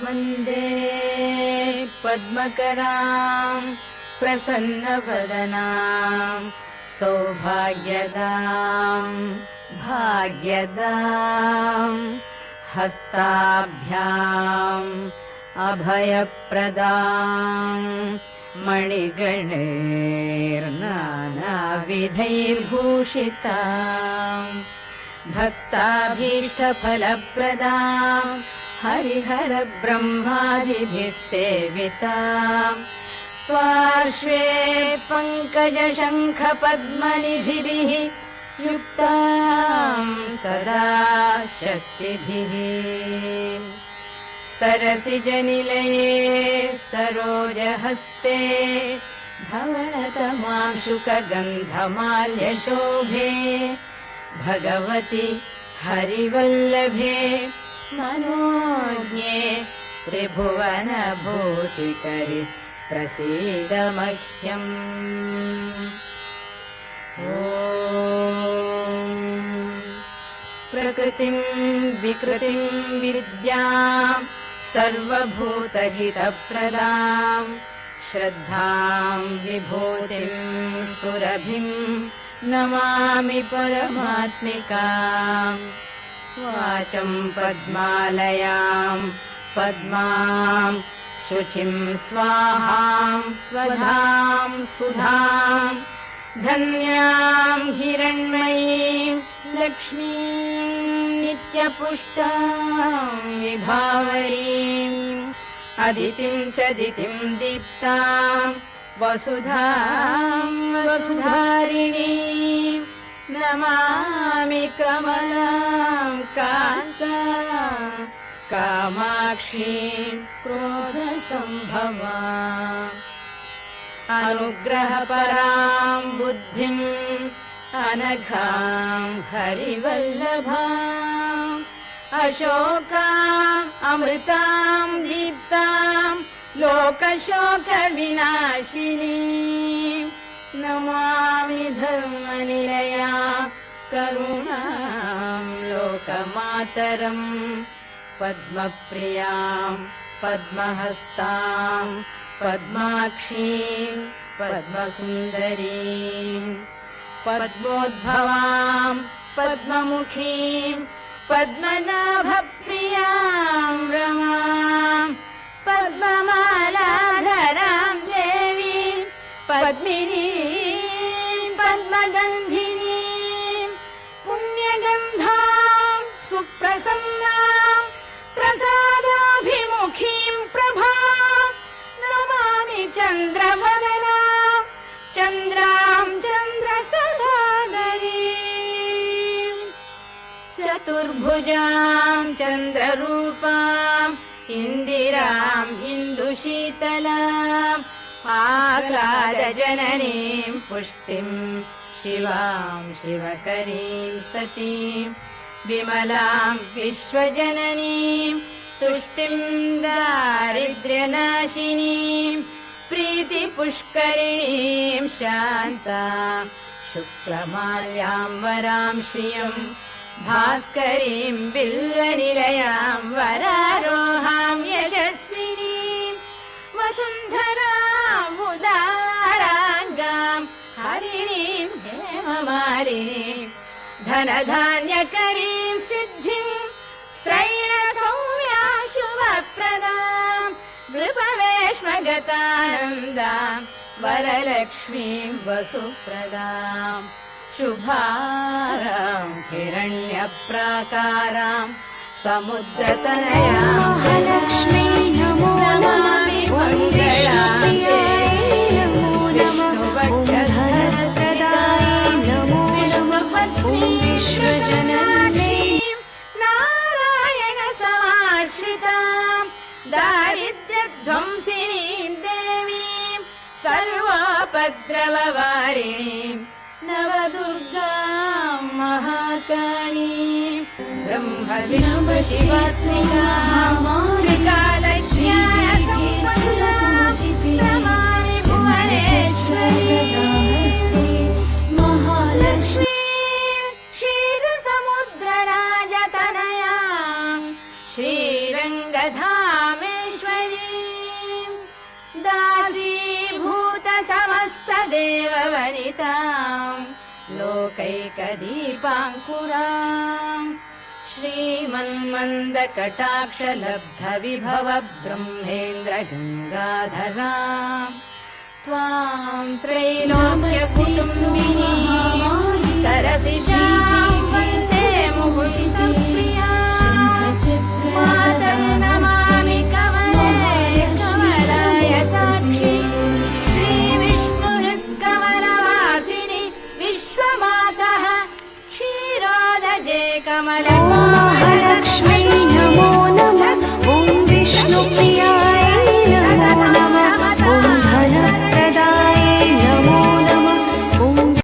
वन्दे पद्मकराम् प्रसन्नवदनाम् सौभाग्यदाम् भाग्यदाम् हस्ताभ्याम् अभयप्रदाम् मणिगणैर्नानाविधैर्भूषिता भक्ताभीष्टफलप्रदाम् हरिहर ब्रह्मादिभिः सेविता। पार्श्वे पङ्कजशङ्खपद्मनिधिभिः युक्ताम् सदा शक्तिभिः। सरसिजनिलये सरोजहस्ते धवळतमाशुकगन्धमाल्यशोभे भगवति हरिवल्लभे मनोज्ञे त्रिभुवनभूतिकरि प्रसीद मह्यम् प्रकृतिम् विकृतिम् विद्याम् सर्वभूतहितप्रदाम् श्रद्धाम् विभूतिम् सुरभिम् नमामि परमात्मिकाम् वाचम् पद्मालयाम् पद्माम् शुचिम् स्वाहाम् स्वधाम् सुधाम् धन्याम् हिरण्मयीम् लक्ष्मीम् नित्यपुष्टाम् विभावरीम् अदितिम् च दितिम् दीप्ताम् वसुधाम् वसुधारिणीम् नमामि कमलाम् कान्ताम् कामाक्षीम् क्रोधसम्भवा। अनुग्रहपराम् बुद्धिम् अनघाम् हरिवल्लभाम् अशोकाम् अमृताम् दीप्ताम् लोकशोकविनाशिनी। नमामि धर्मनिलया करुणाम् लोकमातरम् पद्मप्रियाम् पद्महस्ताम् पद्माक्षीम् पद्मसुन्दरीम् पद्मोद्भवाम् पद्ममुखीम् पद्मनाभप्रियाम् सुप्रसन्नाम् प्रसादाभिमुखीम् प्रभा नमामि चन्द्रवदनाम् चन्द्राम् चन्द्रसदादरीम् चतुर्भुजाम् चन्द्ररूपाम् इन्दिराम् इन्दुशीतलाम् आह्लादजननीम् पुष्टिम् शिवाम् शिवकरीम् सतीम् विमलाम् विश्वजननीम् तुष्टिम् दारिद्र्यनाशिनीम् प्रीतिपुष्करिणीम् शान्ताम् शुक्लमाल्याम् वराम् श्रियम् भास्करीम् बिल्वनिलयाम् वरारोहाम् यशस्विनीम् वसुन्धराम् उदाराङ्गाम् हरिणीम् हेममालिनीम् धनधान्यकरीम् सिद्धिम् स्त्रैण सौम्या शुभप्रदाम् नृपवेश्मगतानन्दाम् वरलक्ष्मीम् वसुप्रदाम् शुभाराम् हिरण्यप्राकाराम् समुद्रतनयाम् महालक्ष्मी नमो नमामि मङ्गलान्ते दारिद्र्यध्वंसिनीम् देवीम् सर्वोपद्रववारिणीम् नवदुर्गाम् महाकालीम् ब्रह्म विष्णु शिवस्मिताम् देववनिताम् लोकैकदीपाङ्कुराम् श्रीमन्मन्दकटाक्षलब्धविभव ब्रह्मेन्द्र गङ्गाधराम् त्वाम् त्रैलोक्यकुटुम्बिनी